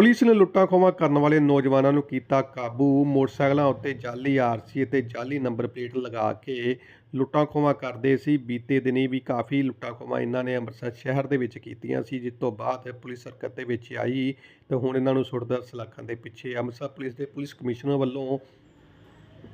Police ਨੇ ਲੁੱਟਾਂ ਖੋਹਾਂ ਕਰਨ ਵਾਲੇ ਨੌਜਵਾਨਾਂ ਨੂੰ ਕੀਤਾ ਕਾਬੂ। ਮੋਟਰਸਾਈਕਲਾਂ ਉੱਤੇ ਜਾਲੀ ਆਰਸੀ ਅਤੇ ਜਾਲੀ ਨੰਬਰ ਪਲੇਟ ਲਗਾ ਕੇ ਲੁੱਟਾਂ ਖੋਹਾਂ ਕਰਦੇ ਸੀ। ਬੀਤੇ ਦਿਨੀ ਵੀ ਕਾਫੀ ਲੁੱਟਾਂ ਖੋਹਾਂ ਇਹਨਾਂ ਨੇ ਅੰਮ੍ਰਿਤਸਰ ਸ਼ਹਿਰ ਦੇ ਵਿੱਚ ਕੀਤੀਆਂ ਸੀ, ਜਿਸ ਤੋਂ ਬਾਅਦ ਪੁਲਿਸ ਹਰਕਤ ਦੇ ਵਿੱਚ ਆਈ ਤੇ ਹੁਣ ਇਹਨਾਂ ਨੂੰ ਸੁਰਦਰ ਸਲਾਖਾਂ ਦੇ ਪਿੱਛੇ ਅੰਮ੍ਰਿਤਸਰ ਪੁਲਿਸ ਦੇ ਪੁਲਿਸ ਕਮਿਸ਼ਨਰ ਵੱਲੋਂ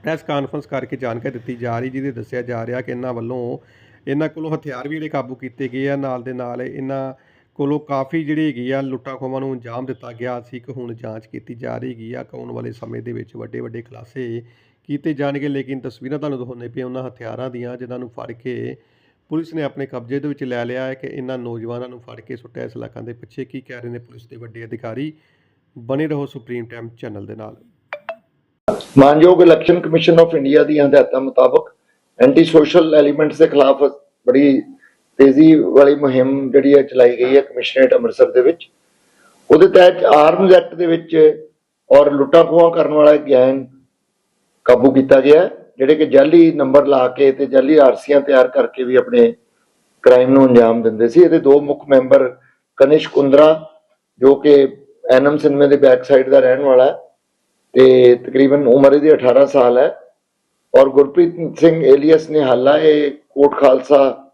ਪ੍ਰੈਸ ਕਾਨਫਰੰਸ ਕਰਕੇ ਜਾਣਕਾਰੀ ਦਿੱਤੀ ਜਾ ਰਹੀ, ਜਿਹਦੇ ਦੱਸਿਆ ਜਾ ਰਿਹਾ ਕਿ ਇਹਨਾਂ ਵੱਲੋਂ ਇਹਨਾਂ ਕੋਲੋਂ ਹਥਿਆਰ ਵੀ ਜਿਹੜੇ ਕਾਬੂ ਕੀਤੇ ਗਏ ਆ। ਨਾਲ ਦੇ ਨਾਲ ਇਹਨਾਂ ਕੋਲੋਂ ਕਾਫੀ ਜਿਹੜੀ ਹੈਗੀ ਆ ਲੁੱਟਾਂ ਖੋਹਾਂ ਨੂੰ ਅੰਜਾਮ ਦਿੱਤਾ ਗਿਆ। ਸੀ ਕਿ ਹੁਣ ਜਾਂਚ ਕੀਤੀ ਜਾ ਰਹੀ ਹੈਗੀ ਆ ਕਿ ਆਉਣ ਵਾਲੇ ਸਮੇਂ ਦੇ ਵਿੱਚ ਵੱਡੇ ਵੱਡੇ ਖੁਲਾਸੇ ਕੀਤੇ ਜਾਣਗੇ, ਲੇਕਿਨ ਤਸਵੀਰਾਂ ਤੁਹਾਨੂੰ ਦਿਖਾਉਂਦੇ ਪਏ ਉਹਨਾਂ ਹਥਿਆਰਾਂ ਦੀਆਂ ਜਿਨ੍ਹਾਂ ਨੂੰ ਫੜ ਕੇ ਪੁਲਿਸ ਨੇ ਆਪਣੇ ਕਬਜ਼ੇ ਦੇ ਵਿੱਚ ਲੈ ਲਿਆ ਹੈ ਕਿ ਇਹਨਾਂ ਨੌਜਵਾਨਾਂ ਨੂੰ ਫੜ ਕੇ ਸੁੱਟਿਆ। ਇਸ ਇਲਾਕਿਆਂ ਦੇ ਪਿੱਛੇ ਕੀ ਕਹਿ ਰਹੇ ਨੇ ਪੁਲਿਸ ਦੇ ਵੱਡੇ ਅਧਿਕਾਰੀ? ਬਣੇ ਰਹੋ ਸੁਪਰੀਮ ਟਾਈਮ ਚੈਨਲ ਦੇ ਨਾਲ। ਮਾਨਯੋਗ ਇਲੈਕਸ਼ਨ ਕਮਿਸ਼ਨ ਆਫ ਇੰਡੀਆ ਦੀਆਂ ਹਦਾਇਤਾਂ ਮੁਤਾਬਕ ਐਂਟੀ ਸੋਸ਼ਲ ਐਲੀਮੈਂਟਸ ਦੇ ਖਿਲਾਫ ਬੜੀ ਤੇਜ਼ੀ ਵਾਲੀ ਮੁਹਿੰਮ ਜਿਹੜੀ ਹੈ ਚਲਾਈ ਗਈ ਹੈ ਕਮਿਸ਼ਨਰੇਟ ਅੰਮ੍ਰਿਤਸਰ ਦੇ ਵਿੱਚ। ਉਹਦੇ ਤਹਿਤ ਆਰਮਜ਼ ਐਕਟ ਦੇ ਵਿੱਚ ਔਰ ਲੁੱਟਾਂ ਖੋਹਾਂ ਕਰਨ ਵਾਲਾ ਗੈਂਗ ਕਾਬੂ ਕੀਤਾ ਗਿਆ ਜਿਹੜੇ ਕਿ ਜਾਲੀ ਨੰਬਰ ਲਾ ਕੇ ਤੇ ਜਾਲੀ ਆਰਸੀਆਂ ਤਿਆਰ ਕਰਕੇ ਵੀ ਆਪਣੇ ਕ੍ਰਾਈਮ ਨੂੰ ਅੰਜਾਮ ਦਿੰਦੇ ਸੀ। ਇਹਦੇ ਦੋ ਮੁੱਖ ਮੈਂਬਰ ਕਨਿਸ਼ ਕੁੰਦਰਾ, ਜੋ ਕਿ ਐਨਮ ਸਿਨਮੇ ਦੇ ਬੈਕ ਸਾਈਡ ਦਾ ਰਹਿਣ ਵਾਲਾ ਤੇ ਤਕਰੀਬਨ ਉਮਰ ਇਹਦੀ 18 ਸਾਲ ਹੈ। ਔਰ ਗੁਰਪ੍ਰੀਤ ਸਿੰਘ ਏਲੀਅਸ ਨੇ ਹਾਲਾ ਇਹ ਕੋਟ ਖਾਲਸਾ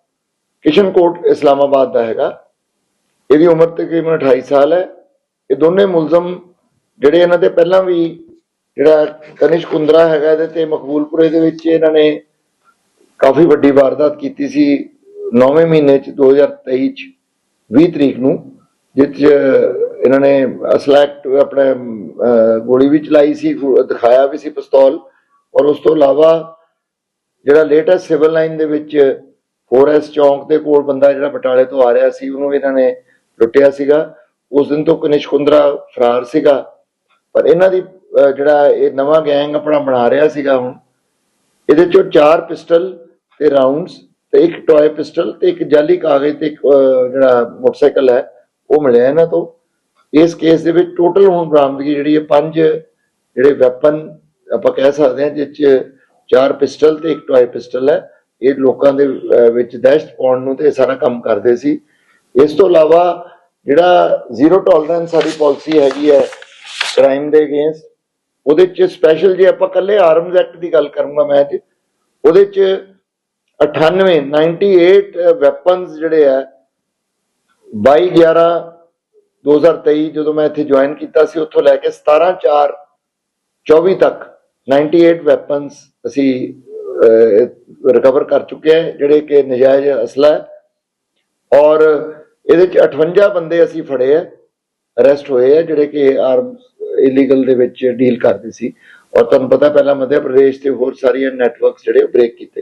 ਕਿਸ਼ਨਕੋਟ ਇਸਲਾਮਾਬਾਦ ਦਾ ਹੈਗਾ। ਇਹਦੀ ਉਮਰ ਤਕਰੀਬਨ 28 ਸਾਲ ਹੈ। ਇਹ ਦੋਨੇ ਮੁਲਜ਼ਮ ਜਿਹੜੇ ਇਹਨਾਂ ਦੇ ਪਹਿਲਾਂ ਵੀ ਜਿਹੜਾ ਕਨਿਸ਼ ਕੁੰਦਰਾ ਹੈਗਾ, ਇਹਦੇ ਤੇ ਮਕਬੂਲਪੁਰੇ ਦੇ ਵਿੱਚ ਇਹਨਾਂ ਨੇ ਕਾਫੀ ਵੱਡੀ ਵਾਰਦਾਤ ਕੀਤੀ ਸੀ 9ਵੇਂ ਮਹੀਨੇ ਚ 2023 ਚ 20 ਤਰੀਕ ਨੂੰ ਜਿਸ 'ਚ ਇਹਨਾਂ ਨੇ ਅਸਲੈਕਟ ਆਪਣੇ ਗੋਲੀ ਵੀ ਚਲਾਈ ਸੀ ਦਿਖਾਇਆ ਵੀ ਸੀ ਪਿਸਤੌਲ। ਔਰ ਉਸ ਤੋਂ ਇਲਾਵਾ ਜਿਹੜਾ ਲੇਟੈਸਟ ਸਿਵਲ ਲਾਈਨ ਦੇ ਵਿੱਚ 4S ਚੌਂਕ ਦੇ ਕੋਲ ਬੰਦਾ ਜਿਹੜਾ ਬਟਾਲੇ ਤੋਂ ਆ ਰਿਹਾ ਸੀ ਉਹਨੂੰ ਵੀ ਇਹਨਾਂ ਨੇ ਲੁੱਟਿਆ ਸੀਗਾ। ਉਸ ਦਿਨ ਤੋਂ ਕਨਿਸ਼ ਫਰਾਰ ਸੀਗਾ। ਪਰ ਇਹਨਾਂ ਦੀ ਅਹ, ਜਿਹੜਾ ਇਹ ਨਵਾਂ ਗੈਂਗ ਆਪਣਾ ਬਣਾ ਰਿਹਾ ਸੀਗਾ ਹੁਣ ਇਹਦੇ ਚੋਂ ਚਾਰ ਪਿਸਟਲ ਤੇ ਰਾਉਂਡਸ ਤੇ ਇੱਕ ਟੌਏ ਪਿਸਟਲ ਤੇ ਇੱਕ ਜਾਲੀ ਕਾਗਜ਼ ਤੇ ਇੱਕ ਜਿਹੜਾ ਮੋਟਰਸਾਈਕਲ ਹੈ ਉਹ ਮਿਲਿਆ ਇਹਨਾਂ ਤੋਂ। ਇਸ ਕੇਸ ਦੇ ਵਿੱਚ ਟੋਟਲ ਹੁਣ ਬਰਾਮਦਗੀ ਜਿਹੜੀ ਹੈ ਪੰਜ ਜਿਹੜੇ ਵੈਪਨ ਆਪਾਂ ਕਹਿ ਸਕਦੇ ਹਾਂ ਜਿਸ ਚ ਚਾਰ ਪਿਸਟਲ ਤੇ ਇੱਕ ਟੌਏ ਪਿਸਟਲ ਹੈ। ਇਹ ਲੋਕਾਂ ਦੇ ਵਿੱਚ ਦਹਿਸ਼ਤ ਪਾਉਣ ਨੂੰ ਤੇ ਇਹ ਸਾਰਾ ਕੰਮ ਕਰਦੇ ਸੀ। ਇਸ ਤੋਂ ਇਲਾਵਾ ਜਿਹੜਾ ਜ਼ੀਰੋ ਟੋਲਰੈਂਸ ਸਾਡੀ ਪਾਲਿਸੀ ਹੈਗੀ ਹੈ ਕ੍ਰਾਈਮ ਦੇ ਅਗੇਂਸਟ, ਉਹਦੇ ਚ ਸਪੈਸ਼ਲ ਜੇ ਆਪਾਂ ਕੱਲੇ ਆਰਮਜ਼ ਐਕਟ ਦੀ ਗੱਲ ਕਰੂੰਗਾ ਮੈਂ ਅੱਜ, ਉਹਦੇ ਚ 98 98 ਵੈਪਨਸ ਜਿਹੜੇ ਆ 22 11 2023 ਜਦੋਂ ਮੈਂ ਇੱਥੇ ਜੁਆਇਨ ਕੀਤਾ ਸੀ, ਉੱਥੋਂ ਲੈ ਕੇ 17 4 24 ਤੱਕ 98 ਵੈਪਨਸ ਅਸੀਂ ਰਿਕਵਰ ਕਰ ਚੁੱਕੇ ਹੈ, ਜਿਹੜੇ ਕਿ ਨਜਾਇਜ਼ ਅਸਲਾ ਹੈ। ਔਰ ਇਹਦੇ ਚ 58 ਬੰਦੇ ਅਸੀਂ ਫੜੇ ਆ ਅਰੈਸਟ ਹੋਏ ਆ ਜਿਹੜੇ ਕਿ ਆਰਮ ਇਲੀਗਲ ਦੇ ਵਿੱਚ ਡੀਲ ਕਰਦੇ ਸੀ। ਔਰ ਤੁਹਾਨੂੰ ਪਤਾ ਪਹਿਲਾਂ ਮੱਧ ਪ੍ਰਦੇਸ਼ ਤੇ ਹੋਰ ਸਾਰੀਆਂ ਨੈਟਵਰਕਸ ਜਿਹੜੇ ਬ੍ਰੇਕ ਕੀਤੇ।